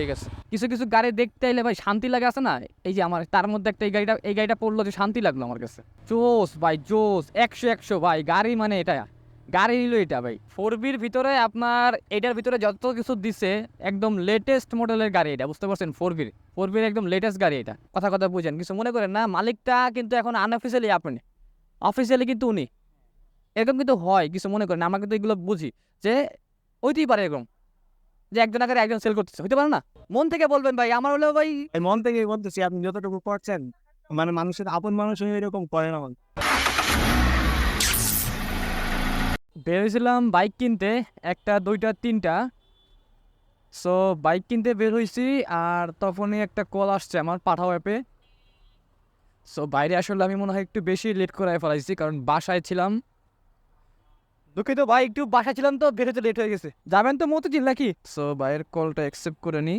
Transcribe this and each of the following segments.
ঠিক আছে। কিছু কিছু গাড়ি দেখতে এলে ভাই শান্তি লাগে আছে না? এই যে আমার, তার মধ্যে একটা এই গাড়িটা এই গাড়িটা পড়ল যে শান্তি লাগল আমার কাছে। জোস ভাই, জোস, একশো একশো ভাই, গাড়ি মানে এটা, গাড়ি নিল এটা ভাই। ফোর বির ভিতরে আপনার, এটার ভিতরে যত কিছু দিছে, একদম লেটেস্ট মডেলের গাড়ি এটা, বুঝতে পারছেন? ফোর বির ফোর বির একদম লেটেস্ট গাড়ি এটা। কথা কথা বুঝেন, কিছু মনে করেন না? মালিকটা কিন্তু এখন আনঅফিসিয়ালি আপনি অফিসিয়ালি কিন্তু উনি। এরকম কিন্তু হয়, কিছু মনে করেন আমরা কিন্তু এগুলো বুঝি, যে হইতেই পারে এরকম। যে একজন আগে একজন সেল করতেছে হইতে পারে না? মন থেকে বলবেন ভাই আমার হলেও ভাই মন থেকে বলতেছি আপনি যতটুকু করছেন মানে মানুষের আপন মানুষ হয়ে এরকম করে না বের হয়েছিলাম বাইক কিনতে একটা দুইটা তিনটা। সো বাইক কিনতে বের হয়েছি আর তখনই একটা কল আসছে আমার পাঠাও অ্যাপে সো বাইরে আসলে আমি মনে হয় একটু বেশি লেট করে ফেলাইছি কারণ বাসায় ছিলাম। দুঃখিত ভাই, একটু বাসায় ছিলাম তো, বের লেট হয়ে গেছে। যাবেন তো মতিঝিল নাকি? সো ভাইয়ের কলটা অ্যাকসেপ্ট করে নিই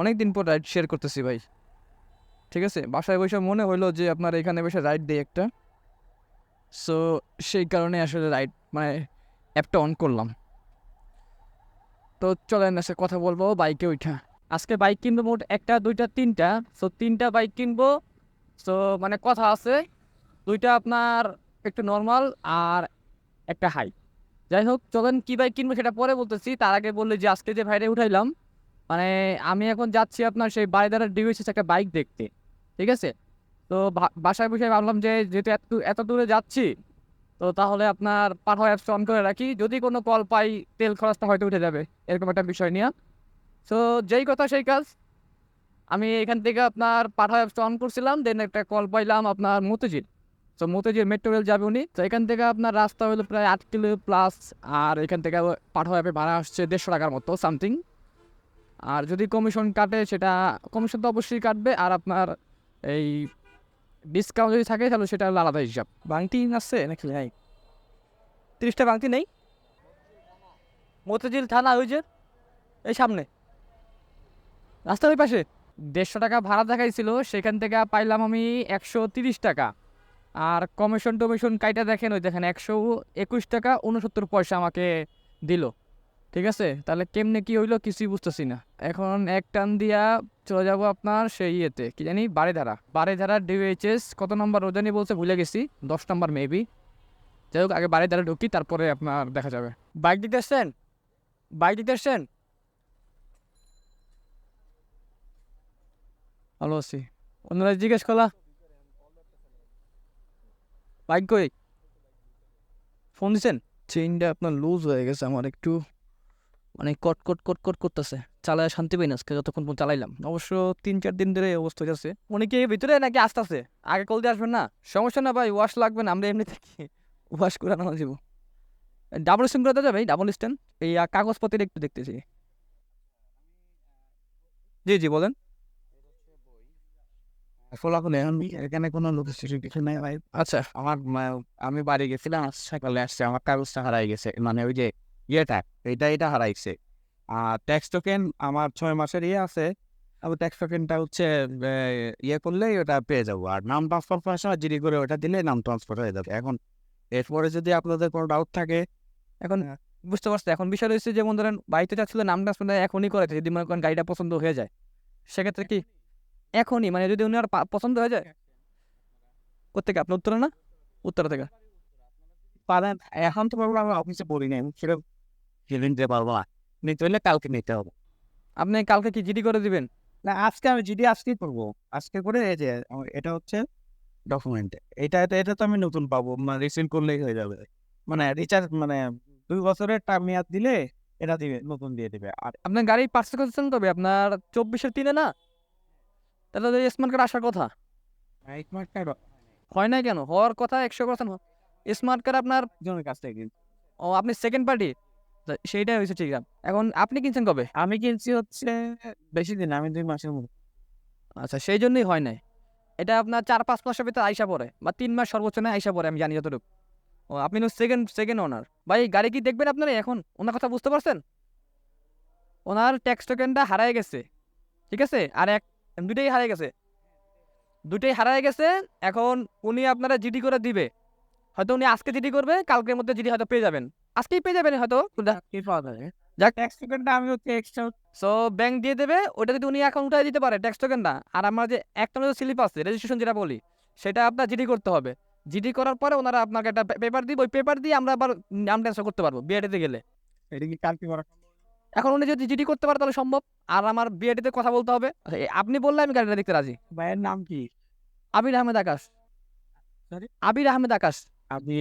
অনেক দিন পর রাইড শেয়ার করতেছি ভাই। ঠিক আছে? বাসায় বসে মনে হলো যে আপনার এখানে বসে রাইড দিই একটা। সো সেই কারণে আসলে রাইট মানে অ্যাপটা অন করলাম। তো চলেন এসে কথা বলব বাইকে ওইটা আজকে বাইক কিনবো মোট একটা, দুইটা, তিনটা। সো তিনটা বাইক কিনবো। সো মানে কথা আছে, দুইটা আপনার একটু নর্মাল আর একটা হাই যাই হোক চলেন কী বাইক কিনবো সেটা পরে বলতেছি। তার আগে বললে যে, আজকে যে ভাইরে উঠাইলাম মানে আমি এখন যাচ্ছি আপনার সেই বাড়িদারা ডিভিসিস একটা বাইক দেখতে, ঠিক আছে? তো বাসায় বসে ভাবলাম যে, যেহেতু এত এত দূরে যাচ্ছি, তো তাহলে আপনার পাঠাও অ্যাপস অন করে রাখি। যদি কোনো কল পাই, তেল খরচটা হয়তো উঠে যাবে, এরকম একটা বিষয় নিয়ে। সো যেই কথা সেই কাজ, আমি এখান থেকে আপনার পাঠাও অ্যাপস অন করছিলাম দেন একটা কল পাইলাম আপনার মতিঝিল। তো মতিঝিল মেট্রো রেল যাবে উনি। তো এখান থেকে আপনার রাস্তা হলো প্রায় আট কিলো প্লাস আর এখান থেকে পাঠাও অ্যাপে ভাড়া আসছে দেড়শো টাকার মতো সামথিং আর যদি কমিশন কাটে সেটা কমিশন তো অবশ্যই কাটবে আর আপনার এই ডিসকাউন্ট যদি থাকে তাহলে সেটা হলো আলাদা হিসাব। বাংটি আছে নাকি নাই? তিরিশটা বাংটি নেই? মতিঝিল থানা ওই যে এই সামনে। রাস্তার ওই পাশে? দেড়শো টাকা ভাড়া দেখাইছিল সেখান থেকে পাইলাম আমি একশো তিরিশ টাকা। আর কমিশন টমিশন কাইটা দেখেন, ওই দেখেন একশো একুশ টাকা উনসত্তর পয়সা আমাকে দিল। ঠিক আছে? তাহলে কেমনে কি হইল কিছুই বুঝতেছি না। এখন এক টান দিয়া চলে যাব আপনার সেই ইয়েতে, কি জানি, বারেধারা। বারেধারা ডিউএইচএস কত নম্বর রোজানি বলছে, ভুলে গেছি, দশ নম্বর মেবি যাই হোক, আগে বারেধারা ঢুকি, তারপরে আপনার দেখা যাবে। বাইক দিতে আসছেন বাইক দিতে আসছেন ভালো আছি। অন্যরা জিজ্ঞেস করলা বাইক ফোন দিছেন? চেইনটা আপনার লুজ হয়ে গেছে আমার, একটু মানে কট কট কট কট করতেছে। চালায় শান্তি পাই না আজকে, যতক্ষণ চালাইলাম। অবশ্য তিন, চার দিন ধরে অবস্থা হচ্ছে উনি কি ভিতরে নাকি আসতেছে। আগে কল দিয়ে আসবেন না। সমস্যা না ভাই ওয়াশ লাগবে না, আমরা এমনি থাকি। ওয়াশ করে আনা যাব ডাবল স্ট্যান্ড করে যাবে ডাবল স্ট্যান্ড এই কাগজপত্রের একটু দেখতেছি। জি জি, বলেন। ফলাফল এখন এখানে কোনো লোকেশন কিছু নাই ভাই। আচ্ছা। আমার আমি বাড়ি গেছিলাম আজ সকালে আসছে আমার কাগজটা হারাই গেছে মানে ওই যে ইয়েটা এটা এটা হারাইছে। আর ট্যাক্স টোকেন আমার ছয় মাসের ইয়ে আছে আর ট্যাক্স টোকেনটা হচ্ছে ইয়ে করলেই ওটা পেয়ে যাব। আর নাম ট্রান্সফার সময় জিডি করে ওটা দিলে নাম ট্রান্সফার হয়ে যাবে। এখন এরপরে যদি আপনাদের কোনো ডাউট থাকে এখন বুঝতে পারছি এখন বিষয় রয়েছে যেমন ধরেন বাড়িতে চাচ্ছিল নাম শুনে এখনই করেছে যদি মনে করেন গাড়িটা পছন্দ হয়ে যায় সেক্ষেত্রে কি এখনই মানে যদি উনি আর পছন্দ হয়ে যায় কোথেকে আপনি উত্তরা না? উত্তরা থেকে? পারেন এখন তো পারব আমি অফিসে পড়ি নাই সেটা নিতে পারব না নিতে হলে কালকে নিতে হবে। আপনি কালকে কি জিডি করে দিবেন? না আজকে আমি জিডি আজকেই করব। আজকে করে এই যে এটা হচ্ছে ডকুমেন্ট এটা এটা এটা তো আমি নতুন পাবো মানে রিসেন্ট করলেই হয়ে যাবে। মানে রিচার্জ মানে দুই বছরের টাইম মেয়াদ দিলে এটা দিবে নতুন দিয়ে দিবে। আর আপনার গাড়ি পার্সেল করছেন কবে? আপনার চব্বিশের তিনে না? তাহলে স্মার্ট কার্ড আসার কথা? স্মার্ট কার্ড হয় না কেন? হওয়ার কথা একশো পার্সেন্ট স্মার্ট কার্ড আপনার জনের কাছ থেকে। ও আপনি সেকেন্ড পার্টি সেইটাই হয়েছে ঠিক আছে। এখন আপনি কিনছেন কবে? আমি কিনছি হচ্ছে বেশি দিন আমি দুই মাসের মধ্যে আচ্ছা সেই জন্যই হয় নাই। এটা আপনার চার পাঁচ মাসের ভিতরে আইসা পড়ে বা তিন মাস সর্বোচ্চ না আইসা পড়ে আমি জানি যতটুকু। ও আপনি সেকেন্ড সেকেন্ড ওনার ভাই গাড়ি কি দেখবেন আপনারা এখন? ওনার কথা বুঝতে পারছেন? ওনার ট্যাক্স টোকেনটা হারায় গেছে ঠিক আছে? আর এক দুটাই হারায় গেছে। দুটাই হারায় গেছে এখন উনি আপনারা জিডি করে দিবে। হয়তো উনি আজকে জিডি করবে কালকের মধ্যে জিডি হয়তো পেয়ে যাবেন। আজকেই পেয়ে যাবেন হয়তো। যাক। ট্যাক্স টোকেনটা আমি হচ্ছে এক্সট্রা সো ব্যাংক দিয়ে দেবে ওটা যদি উনি এখন উঠাই দিতে পারে ট্যাক্স টোকেনটা আর আমার যে একটা যে স্লিপ আছে রেজিস্ট্রেশন যেটা বলি সেটা আপনার জিডি করতে হবে। জিডি করার পরে ওনারা আপনাকে একটা পেপার দিবে ওই পেপার দিয়ে আমরা আবার নাম ট্রান্সফার করতে পারব বিআইডিতে গেলে। এটা কি কালকে করা এখন উনি যদি জিডি করতে পারে তাহলে সম্ভব। আর আমার বিআইডিতে কথা বলতে হবে। আচ্ছা, আপনি বললে আমি গাড়িটা দেখতে রাজি। ভাইয়ের নাম কি? আবির আহমেদ আকাশ। Sorry? আবির আহমেদ আকাশ।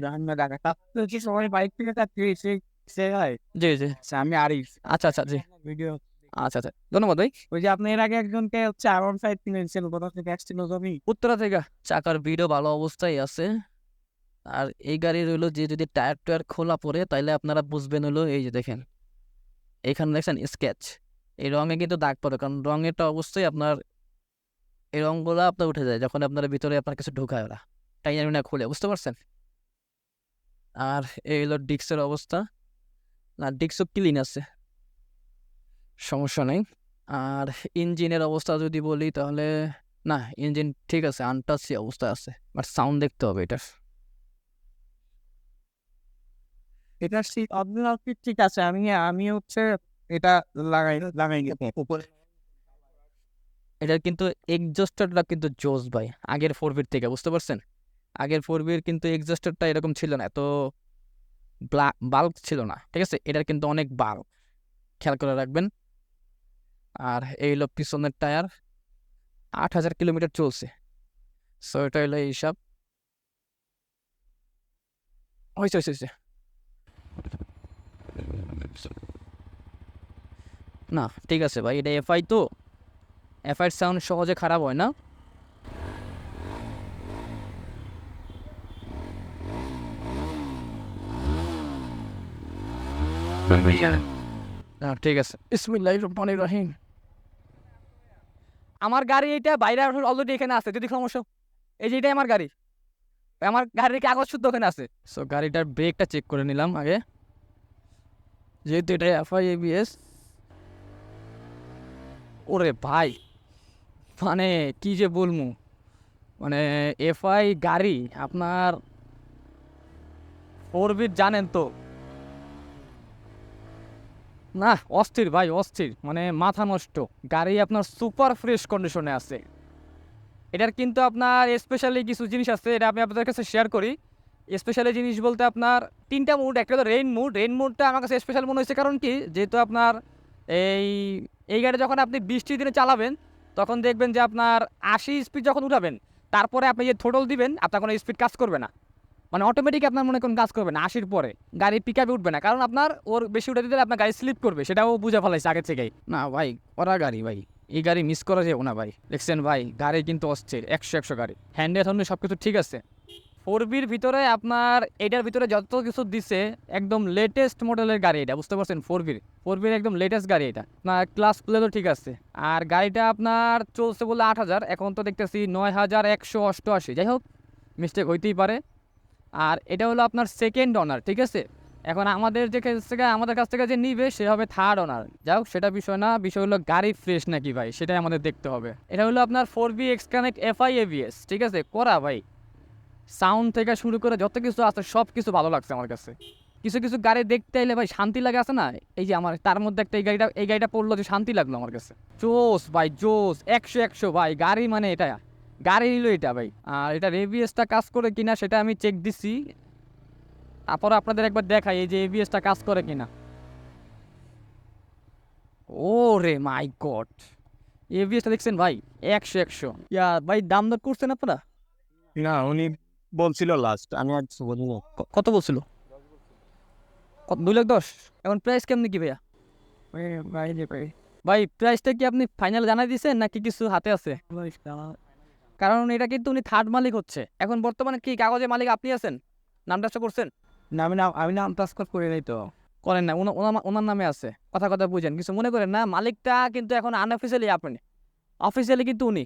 রান্না দেখা তাহলে কি সবাই বাইক থেকে তার সে সে হয়? জি জি। আচ্ছা, আমি আরিফ। আচ্ছা আচ্ছা জি। ভিডিও আচ্ছা আচ্ছা ধন্যবাদ ভাই। ওই যে আপনি এর আগে একজনকে হচ্ছে আরন সাইড কিনেছেন কোথা থেকে অ্যাক্সিডেন্ট জমি। উত্তরা থেকে। চাকার ভিডিও ভালো অবস্থায় আছে। আর এই গাড়ির হইল যে যদি টায়ার টায়ার খোলা পড়ে তাইলে আপনারা বুঝবেন হলো এই যে দেখেন। এখানে দেখছেন স্কেচ এই রঙে কিন্তু দাগ পড়ে, কারণ রঙেরটা অবশ্যই আপনার, এই রঙগুলো আপনার উঠে যায় যখন আপনার ভিতরে আপনার কিছু ঢোকায় ওরা। তাই জানি না খুলে, বুঝতে পারছেন? আর এই হলো ডিক্সের অবস্থা। না ডিক্সও ক্লিন আছে। সমস্যা নেই। আর ইঞ্জিনের অবস্থা যদি বলি তাহলে, না, ইঞ্জিন ঠিক আছে আনটাচি অবস্থা আছে বাট সাউন্ড দেখতে হবে এটার। এটা শীত অরিজিনাল ফিট ঠিক আছে? আমি আমি হচ্ছে এটা লাগাই লাগাই উপরে। এটার কিন্তু এক্সস্টারটা কিন্তু জোস ভাই, আগের ফোর বির থেকে, বুঝতে পারছেন? আগের ফোর বির কিন্তু এক্সস্টারটা এরকম ছিল না, এত বাল্ব ছিল না, ঠিক আছে? এটার কিন্তু অনেক বাল্ব খেয়াল করে রাখবেন। আর এই হলো পিছনের টায়ার, আট হাজার কিলোমিটার চলছে। সো এটা হলো এইসব। হয়েছে হয়েছে হয়েছে না ঠিক আছে ভাই এটা এফআই তো। এফআইয়ের সাউন্ড সহজে খারাপ হয় না। ঠিক আছে। ইসমিল্লাহ রহমান রহিম। আমার গাড়ি এটা বাইরে অলরেডি এখানে আছে যদি সমস্যা এই যে এটাই আমার গাড়ি। আমার গাড়ির কাগজ শুদ্ধ ওখানে আছে। সো গাড়িটার ব্রেকটা চেক করে নিলাম আগে। যেহেতু এটা এফআই এবিএস ওরে ভাই মানে কি যে বলব মানে এফআই গাড়ি, আপনার ফোর জানেন তো। না, অস্থির ভাই, অস্থির। মানে মাথা নষ্ট। গাড়ি আপনার সুপার ফ্রেশ কন্ডিশনে আছে। এটার কিন্তু আপনার স্পেশালি কিছু জিনিস আছে, এটা আমি আপনাদের কাছে শেয়ার করি। স্পেশালি জিনিস বলতে আপনার তিনটা মুড একটা তো রেইন মুড রেইন মুডটা আমার কাছে স্পেশাল মনে হয়েছে কারণ কি? যেহেতু আপনার এই এই গাড়ি যখন আপনি বৃষ্টির দিনে চালাবেন, তখন দেখবেন যে আপনার আশি স্পিড যখন উঠাবেন, তারপরে আপনি যে থোটল দিবেন, আপনার কোনো স্পিড কাজ করবে না। মানে অটোমেটিক আপনার মনে কোন কাজ করবে না, আশির পরে। গাড়ি পিক আপে উঠবে না, কারণ আপনার ওর বেশি উঠে দিলে আপনার গাড়ি স্লিপ করবে, সেটাও বুঝে ফেলাইছে আগে থেকেই। না ভাই ওরা গাড়ি ভাই। এই গাড়ি মিস করা যাবে না ভাই। দেখছেন ভাই, গাড়ি কিন্তু অস্থির, একশো একশো গাড়ি। হ্যান্ডেল হ্যান্ডেল সব কিছু ঠিক আছে। ফোর বির ভিতরে আপনার, এটার ভিতরে যত কিছু দিছে, একদম লেটেস্ট মডেলের গাড়ি এটা, বুঝতে পারছেন? ফোর বির ফোর বির একদম লেটেস্ট গাড়ি এটা। আপনার ক্লাস প্লেটও ঠিক আছে। আর গাড়িটা আপনার চলছে বলে আট হাজার, এখন তো দেখতেছি নয় হাজার একশো অষ্টআশি। যাই হোক মিস্টেক হইতেই পারে। আর এটা হলো আপনার সেকেন্ড অনার ঠিক আছে? এখন আমাদের যে কাছ থেকে, আমাদের কাছ থেকে যে নিবে, সে হবে থার্ড অনার যাই হোক, সেটা বিষয় না, বিষয় হলো গাড়ি ফ্রেশ নাকি ভাই, সেটাই আমাদের দেখতে হবে। এটা হলো আপনার four B X connect FI AVS ঠিক আছে? করা ভাই। সাউন্ড থেকে শুরু করে যত কিছু আছে সব কিছু ভালো লাগছে আমার কাছে। কিছু কিছু গাড়ি দেখতে এলে ভাই শান্তি লাগে আছে না? এই যে আমার, তার মধ্যে একটা এই গাড়িটা এই গাড়িটা পড়ল যে শান্তি লাগল আমার কাছে। জোস ভাই, জোস, একশো একশো ভাই, গাড়ি মানে এটা। গাড়ি হলো এটা ভাই। আর এটা রেভিএসটা কাজ করে কিনা, সেটা আমি চেক দিছি। তারপর আপনাদের একবার দেখাই এই যে এভিএসটা কাজ করে কিনা। ও রে মাই গড। এভিএসটা দেখছেন ভাই? একশো একশো। ইয়া ভাই দাম দর করছেন আপনারা? না উনি বলছিল লাস্ট আমি আর কিছু বলিনি। কত বলছিল? কত দুই লাখ দশ? এখন প্রাইস কেমনি কি ভাইয়া? ভাই প্রাইসটা কি আপনি ফাইনাল জানাই দিয়েছেন নাকি কিছু হাতে আছে? কারণ এটা কিন্তু উনি থার্ড মালিক হচ্ছে। এখন বর্তমানে কি কাগজে মালিক আপনি আছেন? নামটা করছেন? না আমি না আমি নাম ট্রান্সফার করে নাই তো। করেন না ওনা- ওনা- ওনার নামে আছে। কথা কথা বুঝেন, কিছু মনে করেন না, মালিকটা কিন্তু এখন আনঅফিসিয়ালি আপনি। অফিসিয়ালি কিন্তু উনি।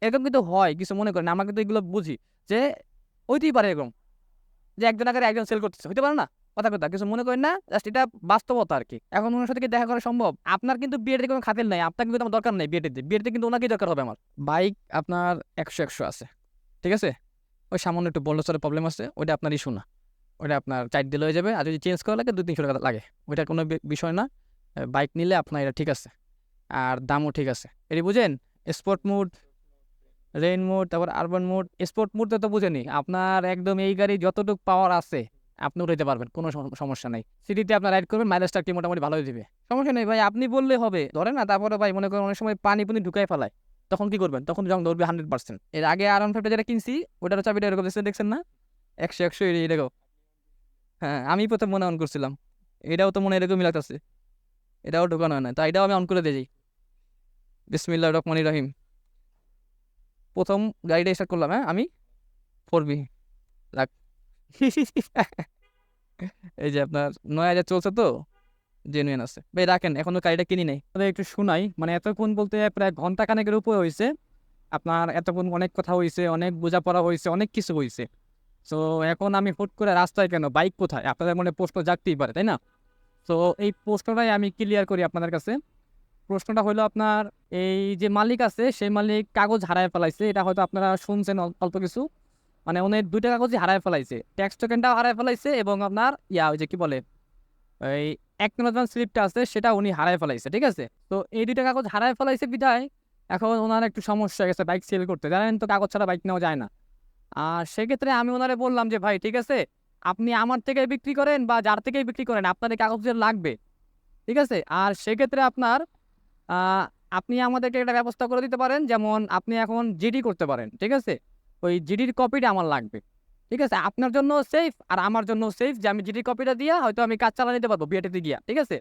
এরকম কিন্তু হয়, কিছু মনে করেন আমরা কিন্তু এগুলো বুঝি। যে হইতেই পারে এরকম। যে একজন আগে একজন সেল করতেছে, হইতে পারে না? কথা কথা, কিছু মনে করেন না জাস্ট এটা বাস্তবতা আর কি। এখন ওনার সাথে কি দেখা করা সম্ভব? আপনার কিন্তু বিয়েতে কোনো খাতির নাই, আপনার কিন্তু আমার দরকার নেই বিয়েতে বিয়েতে কিন্তু ওনাকেই দরকার হবে আমার। বাইক আপনার একশো একশো আছে, ঠিক আছে? ওই সামান্য একটু বড় সড়ো প্রবলেম আছে, ওইটা আপনার ইস্যু না। ওটা আপনার চার দিলে হয়ে যাবে। আর যদি চেঞ্জ করা লাগে দু তিনশো টাকা লাগে। ওইটা কোনো বিষয় না। বাইক নিলে আপনার এটা ঠিক আছে। আর দামও ঠিক আছে। এটি বুঝেন? স্পোর্ট মুড রেইন মোড তারপর আরবান মোড স্পোর্ট মোডটা তো বুঝেনি আপনার একদম এই গাড়ি যতটুকু পাওয়ার আছে, আপনি উঠাইতে পারবেন। কোনো সমস্যা নেই। সিটিতে আপনার রাইড করবেন মাইলেজটা কি মোটামুটি ভালোই দিবে। সমস্যা নেই ভাই, আপনি বললে হবে। ধরেন না তারপরে ভাই মনে করেন অনেক সময় পানি পুনি ঢুকাই ফেলায়। তখন কি করবেন? তখন জং ধরবে হান্ড্রেড পার্সেন্ট এর আগে আর ওয়ান ফাইভটা যেটা কিনছি, ওটার চাবিটা এরকম দেখছেন দেখছেন না? একশো একশো এরকম হ্যাঁ আমি প্রথম মনে অন করছিলাম। এটাও তো মনে এরকমই লাগতেছে। এটাও ঢোকানো হয় না তো এটাও আমি অন করে দিয়েছি বিসমিল্লা রহমান রহিম। প্রথম গাড়িটা স্টার্ট করলাম হ্যাঁ আমি? ফোর বি লাগ। এই যে আপনার নয় হাজার চলছে তো জেনুইন আছে। ভাই, রাখেন, এখনও গাড়িটা কিনি নাই। তবে একটু শোনাই মানে এতক্ষণ বলতে প্রায় ঘণ্টা কানেকের উপরে হয়েছে আপনার এতক্ষণ অনেক কথা হয়েছে অনেক বোঝাপড়া হয়েছে অনেক কিছু হয়েছে সো এখন আমি হুট করে রাস্তায় কেন? বাইক কোথায়? আপনাদের মনে প্রশ্ন জাগতেই পারে, তাই না? তো এই প্রশ্নটাই আমি ক্লিয়ার করি আপনাদের কাছে। প্রশ্নটা হলো আপনার, এই যে মালিক আছে, সেই মালিক কাগজ হারায় ফেলাইছে। এটা হয়তো আপনারা শুনছেন অল্প কিছু। মানে উনি দুইটা কাগজই হারায় ফেলাইছে। ট্যাক্স টোকেনটাও হারায় ফেলাইছে এবং আপনার ইয়া, ওই যে কি বলে, এই একনোলজমেন্ট স্লিপটা আছে, সেটা উনি হারায় ফেলাইছে, ঠিক আছে? তো এই দুইটা কাগজ হারায় ফেলাইছে বিধায় এখন ওনার একটু সমস্যা হয়ে গেছে বাইক সেল করতে। জানেন তো, কাগজ ছাড়া বাইক নেওয়া যায় না। আর সেক্ষেত্রে আমি ওনারে বললাম যে, ভাই, ঠিক আছে, আপনি আমার থেকে বিক্রি করেন বা যার থেকেই বিক্রি করেন আপনার এই কাগজের লাগবে। ঠিক আছে? আর সেক্ষেত্রে আপনার আপনি আমাদেরকে একটা ব্যবস্থা করে দিতে পারেন। যেমন আপনি এখন জিডি করতে পারেন, ঠিক আছে? ওই জিডির কপিটা আমার লাগবে। ঠিক আছে? আপনার জন্য সেফ আর আমার জন্য সেফ যে আমি জিডি কপিটা দিয়ে হয়তো আমি কাজ চালা নিতে পারব বিয়েটিতে গিয়া, ঠিক আছে?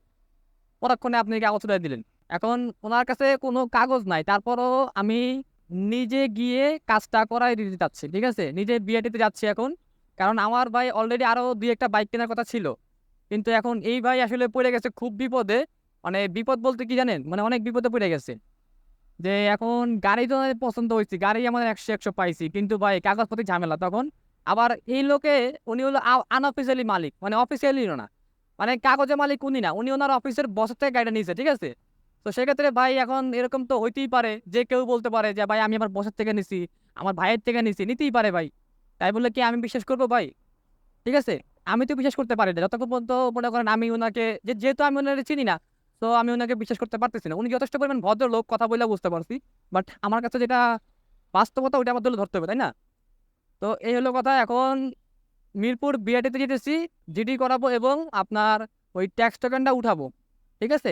পরক্ষণে আপনি কাগজটা দিলেন। এখন ওনার কাছে কোনো কাগজ নাই। তারপরও আমি নিজে গিয়ে কাজটা করাই দিতে যাচ্ছি ঠিক আছে? নিজে বিয়েটিতে যাচ্ছি এখন। কারণ আমার ভাই অলরেডি আরও দুই একটা বাইক কেনার কথা ছিল। কিন্তু এখন এই ভাই আসলে পড়ে গেছে খুব বিপদে। মানে বিপদ বলতে কি জানেন? মানে অনেক বিপদে পড়ে গেছে। যে এখন গাড়ি তো পছন্দ হয়েছে, গাড়ি আমাদের একশো একশো পাইছি। কিন্তু ভাই কাগজপত্র ঝামেলা তখন। আবার এই লোকে, উনি হলো আনঅফিসিয়ালি মালিক। মানে অফিসিয়ালি না। মানে কাগজের মালিক উনি না। উনি ওনার অফিসের বসের থেকে গাড়িটা নিয়েছে, ঠিক আছে? তো সেক্ষেত্রে ভাই এখন এরকম তো হইতেই পারে, যে কেউ বলতে পারে যে, ভাই, আমি আমার বসের থেকে নিছি, আমার ভাইয়ের থেকে নিছি নিতেই পারে ভাই। তাই বলে কি আমি বিশ্বাস করব ভাই? ঠিক আছে? আমি তো বিশ্বাস করতে পারি না। যতক্ষণ পর্যন্ত মনে করেন আমি ওনাকে যেহেতু আমি ওনাকে চিনি না, তো আমি ওনাকে বিশ্বাস করতে পারতেছি না। উনি যথেষ্ট পরিমাণ ভদ্রলোক, কথা বলে বুঝতে পারছি। বাট আমার কাছে যেটা বাস্তবতা ওইটা আমার ধরতে হবে, তাই না? তো এই হলো কথা। এখন মিরপুর বিআরটিতে যেতেছি জিডি করাবো এবং আপনার ওই ট্যাক্স টোকেনটা উঠাবো। ঠিক আছে?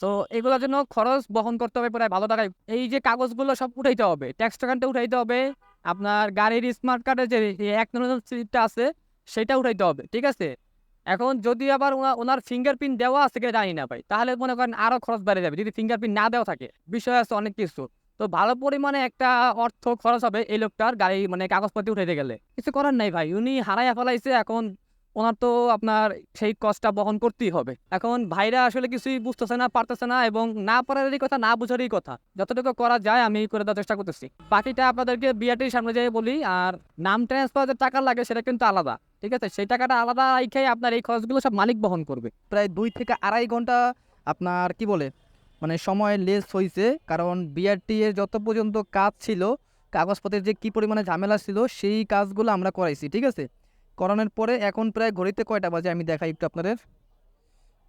তো এগুলোর জন্য খরচ বহন করতে হবে প্রায় ভালো টাকায়। এই যে কাগজগুলো সব উঠাইতে হবে ট্যাক্স টোকেনটা উঠাইতে হবে, আপনার গাড়ির স্মার্ট কার্ডের যে এক নম্বর সিটটা আছে, সেটা উঠাইতে হবে, ঠিক আছে? এখন যদি আবার ওনা- ওনার ফিঙ্গারপ্রিন্ট দেওয়া আছে কিনা জানি না ভাই, তাহলে মনে করেন আরও খরচ বেড়ে যাবে, যদি ফিঙ্গারপ্রিন্ট না দেওয়া থাকে। বিষয় আছে অনেক কিছু। তো ভালো পরিমাণে একটা অর্থ খরচ হবে এই লোকটার গাড়ি মানে কাগজপত্র উঠাইতে গেলে। কিছু করার নাই ভাই, উনি হারাইয়া ফেলাইছে, এখন ওনার তো আপনার সেই কষ্টটা বহন করতেই হবে। এখন ভাইরা আসলে কিছুই বুঝতেছে না, পারতেছে না এবং না পারারই কথা, না বুঝারই কথা। যতটুকু করা যায় আমি করে দেওয়ার চেষ্টা করতেছি। বাকিটা আপনাদেরকে বিয়াটির সামনে যেয়ে বলি, আর নাম ট্রান্সফার যে টাকা লাগে সেটা কিন্তু আলাদা, ঠিক আছে? সেই টাকাটা আলাদা রাইখাই আপনার এই খরচগুলো সব মালিক বহন করবে। প্রায় দুই থেকে আড়াই ঘণ্টা আপনার কি বলে মানে সময় লেস হয়েছে কারণ বিআরটি এর যত পর্যন্ত কাজ ছিল, কাগজপত্রের যে কি পরিমাণে ঝামেলা ছিল, সেই কাজগুলো আমরা করাইছি, ঠিক আছে? করানোর পরে এখন প্রায় ঘড়িতে কয়টা বাজে আমি দেখাই একটু আপনাদের?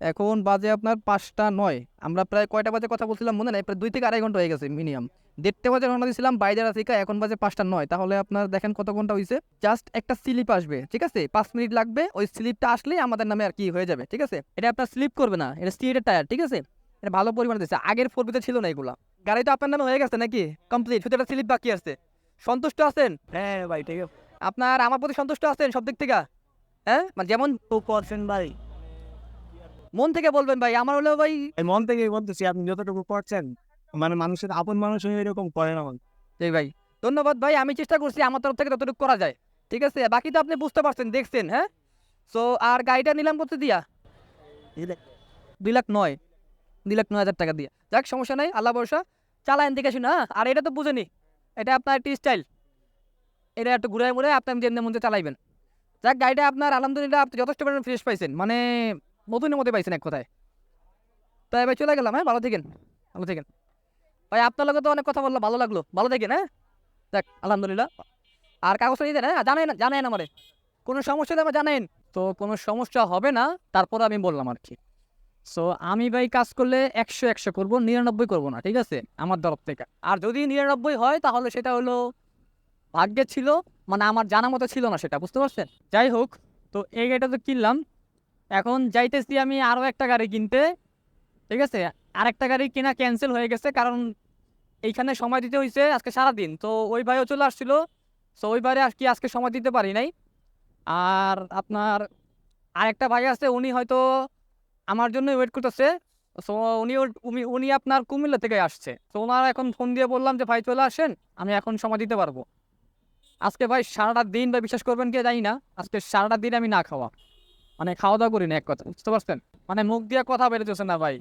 এখন বাজে আপনার পাঁচটা নয়। আমরা প্রায় কয়টা বাজে কথা বলছিলাম, মনে নাই, প্রায় দুই থেকে আড়াই ঘণ্টা হয়ে গেছে মিনিমাম দেড়টা বাজে রওনা দিয়েছিলাম বাইজারা থেকে এখন বাজে পাঁচটা নয়। তাহলে আপনার দেখেন কত ঘণ্টা হয়েছে জাস্ট একটা স্লিপ আসবে, ঠিক আছে? পাঁচ মিনিট লাগবে, ওই স্লিপটা আসলেই আমাদের নামে আর কি হয়ে যাবে, ঠিক আছে? এটা আপনার স্লিপ করবে না, এটা স্টিলের টায়ার ঠিক আছে? এটা ভালো পরিমাণে দিচ্ছে আগের ফোর ফোরবিতে ছিল না এগুলা। গাড়ি তো আপনার নামে হয়ে গেছে নাকি? কমপ্লিট শুধু একটা স্লিপ বাকি আছে। সন্তুষ্ট আছেন? হ্যাঁ ভাই, ঠিক আছে। আপনার আমার প্রতি সন্তুষ্ট আছেন সব দিক থেকে? হ্যাঁ? মানে যেমন পার্সেন্ট ভাই। মন থেকে বলবেন ভাই আমার হলেও ভাই এই মন থেকে বলতেছি আপনি যতটুকু করছেন মানে মানুষের আপন মানুষ হয়ে এরকম করে না। এই ভাই ধন্যবাদ ভাই আমি চেষ্টা করছি আমার তরফ থেকে যতটুকু করা যায় ঠিক আছে? বাকি তো আপনি বুঝতে পারছেন দেখছেন হ্যাঁ? সো আর গাড়িটা নিলাম করতে দিয়া? দুই লাখ নয় দুই লাখ নয় হাজার টাকা দিয়া। যাক সমস্যা নাই আল্লাহ ভরসা চালায়েন দেখে শুনে হ্যাঁ? আর এটা তো বুঝেনি এটা আপনার একটি স্টাইল এটা একটু ঘুরে মুড়ে আপনি যেমনি মধ্যে চালাইবেন। যাক, গাড়িটা আপনার আলহামদুলিল্লাহ আপনি যথেষ্ট পরিমাণে ফ্রেশ পাইছেন। মানে নতুনের মধ্যে পাইছেন এক কথায়। তাই ভাই, চলে গেলাম হ্যাঁ ভালো থাকেন ভালো থাকেন। ভাই, আপনার লগে তো অনেক কথা বললাম, ভালো লাগল, ভালো থাকেন হ্যাঁ? যাক, আলহামদুলিল্লাহ। আর কাগজটা দিয়ে দেন হ্যাঁ জানাই না জানাই না আমারে। কোনো সমস্যা দেবে জানেন তো কোনো সমস্যা হবে না, তারপর আমি বললাম আর কি। সো আমি ভাই কাজ করলে একশো একশো করব, নিরানব্বই করব না, ঠিক আছে? আমার তরফ থেকে। আর যদি নিরানব্বই হয়, তাহলে সেটা হলো ভাগ্যে ছিল মানে আমার জানা মতো ছিল না সেটা, বুঝতে পারছেন? যাই হোক, তো এই গাড়িটা তো কিনলাম। এখন যাইতেছি আমি আরও একটা গাড়ি কিনতে, ঠিক আছে? আরেকটা গাড়ি কেনা ক্যান্সেল হয়ে গেছে, কারণ এইখানে সময় দিতে হয়েছে আজকে সারাদিন। তো ওই ভাইও চলে আসছিল সো ওই ভাইরে আর কি আজকে সময় দিতে পারি নাই। আর আপনার আরেকটা ভাই আছে, উনি হয়তো আমার জন্য ওয়েট করতেছে। সো উনি উনি আপনার কুমিল্লা থেকে আসছে। তো ওনারা এখন ফোন দিয়ে বললাম যে, ভাই চলে আসেন, আমি এখন সময় দিতে পারব। আজকে ভাই সারাটা দিন বা বিশ্বাস করবেন কে জানি না, আজকে সারাটা দিন আমি না খাওয়া। মানে খাওয়া দাওয়া করি না, এক কথা বুঝতে পারছেন? মানে মুখ দিয়ে কথা বেরোতেছে না ভাই।